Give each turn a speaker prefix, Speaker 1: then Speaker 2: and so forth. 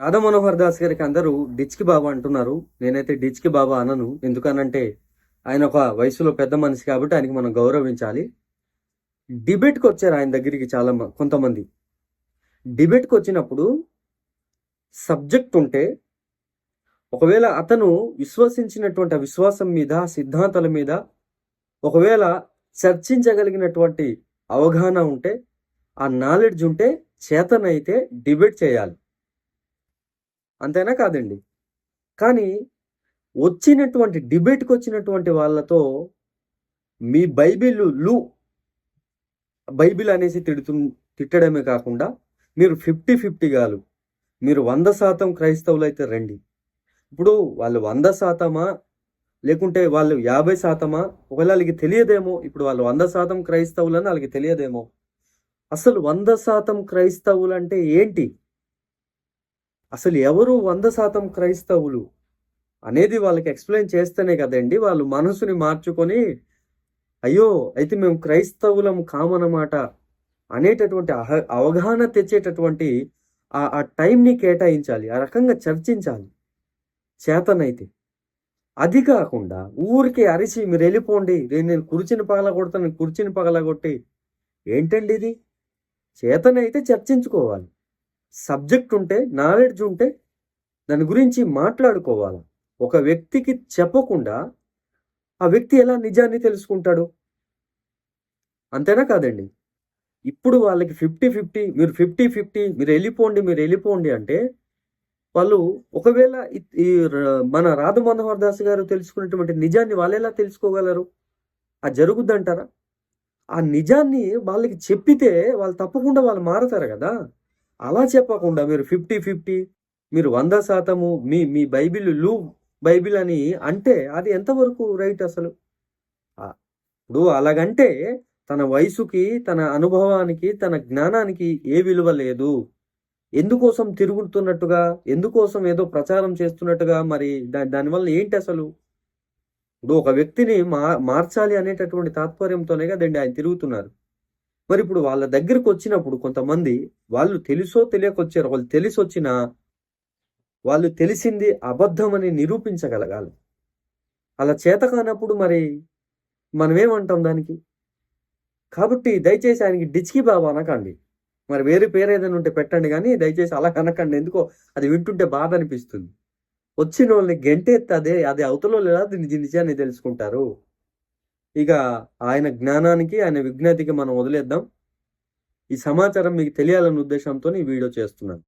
Speaker 1: రాధా మనోహర్ దాస్ గారికి అందరూ డిచ్కి బాబా అంటున్నారు. నేనైతే డిచ్కి బాబా అనను. ఎందుకనంటే ఆయన ఒక వయసులో పెద్ద మనిషి కాబట్టి ఆయనకి మనం గౌరవించాలి. డిబేట్కి వచ్చారు ఆయన దగ్గరికి చాలా కొంతమంది. డిబేట్కి వచ్చినప్పుడు సబ్జెక్ట్ ఉంటే ఒకవేళ అతను విశ్వసించినటువంటి ఆ విశ్వాసం మీద సిద్ధాంతాల మీద ఒకవేళ చర్చించగలిగినటువంటి అవగాహన ఉంటే ఆ నాలెడ్జ్ ఉంటే చేతనైతే డిబేట్ చేయాలి. అంతేనా కాదండి? కానీ వచ్చినటువంటి డిబేట్కి వచ్చినటువంటి వాళ్ళతో మీ బైబిల్ బైబిల్ అనేసి తిడుతు తిట్టడమే కాకుండా మీరు ఫిఫ్టీ ఫిఫ్టీ కాదు. మీరు వంద శాతం క్రైస్తవులు అయితే రండి. ఇప్పుడు వాళ్ళు వంద శాతమా? లేకుంటే వాళ్ళు యాభై శాతమా? ఒకవేళ వాళ్ళకి తెలియదేమో ఇప్పుడు వాళ్ళు వంద శాతం క్రైస్తవులని వాళ్ళకి తెలియదేమో. అసలు వంద శాతం క్రైస్తవులు అంటే ఏంటి? అసలు ఎవరు వంద శాతం క్రైస్తవులు అనేది వాళ్ళకి ఎక్స్ప్లెయిన్ చేస్తేనే కదండి వాళ్ళు మనసుని మార్చుకొని అయ్యో అయితే మేము క్రైస్తవులం కామన్నమాట అనేటటువంటి అహ అవగాహన తెచ్చేటటువంటి ఆ ఆ టైంని కేటాయించాలి ఆ రకంగా చర్చించాలి చేతనైతే. అది కాకుండా ఊరికి అరిచి మీరు వెళ్ళిపోండి నేను నేను కుర్చీని పగలగొడతాను కుర్చీని పగలగొట్టి ఏంటండి ఇది? చేతనైతే చర్చించుకోవాలి. సబ్జెక్ట్ ఉంటే నాలెడ్జ్ ఉంటే దాని గురించి మాట్లాడుకోవాలి. ఒక వ్యక్తికి చెప్పకుండా ఆ వ్యక్తి ఎలా నిజాన్ని తెలుసుకుంటాడు? అంతేనా కాదండి? ఇప్పుడు వాళ్ళకి ఫిఫ్టీ ఫిఫ్టీ మీరు ఫిఫ్టీ ఫిఫ్టీ మీరు వెళ్ళిపోండి మీరు వెళ్ళిపోండి అంటే వాళ్ళు ఒకవేళ ఈ మన రాధ మనోహర్ దాస్ గారు తెలుసుకున్నటువంటి నిజాన్ని వాళ్ళు ఎలా తెలుసుకోగలరు? అది జరుగుద్దంటారా? ఆ నిజాన్ని వాళ్ళకి చెప్పితే వాళ్ళు తప్పకుండా వాళ్ళు మారతారు కదా? అలా చెప్పకుండా మీరు ఫిఫ్టీ ఫిఫ్టీ మీరు వంద శాతము మీ మీ బైబిల్ లూ బైబిల్ అని అంటే అది ఎంతవరకు రైట్ అసలు? ఇప్పుడు అలాగంటే తన వయసుకి తన అనుభవానికి తన జ్ఞానానికి ఏ విలువ లేదు. ఎందుకోసం తిరుగుతున్నట్టుగా ఎందుకోసం ఏదో ప్రచారం చేస్తున్నట్టుగా మరి దా దానివల్ల ఏంటి అసలు? ఇప్పుడు ఒక వ్యక్తిని మా మార్చాలి అనేటటువంటి తాత్పర్యంతోనే కదండి ఆయన తిరుగుతున్నారు. మరి ఇప్పుడు వాళ్ళ దగ్గరకు వచ్చినప్పుడు కొంతమంది వాళ్ళు తెలుసో తెలియక వచ్చారు వాళ్ళు తెలిసి వచ్చిన వాళ్ళు తెలిసింది అబద్ధమని నిరూపించగలగాలి. అలా చేత కానప్పుడు మరి మనమేమంటాం దానికి? కాబట్టి దయచేసి ఆయనకి డిచ్కి బాబా అనకండి. మరి వేరే పేరు ఏదైనా ఉంటే పెట్టండి కానీ దయచేసి అలా అనకండి. ఎందుకో అది వింటుంటే బాధ అనిపిస్తుంది. వచ్చిన వాళ్ళని గెంటెత్తి అదే అది అవతలో లేదా దీని నిజాన్ని తెలుసుకుంటారు? ఇక ఆయన జ్ఞానానికి ఆయన విజ్ఞతికి మనం వదిలేద్దాం. ఈ సమాచారం మీకు తెలియాలనే ఉద్దేశంతో ఈ వీడియో చేస్తున్నాను.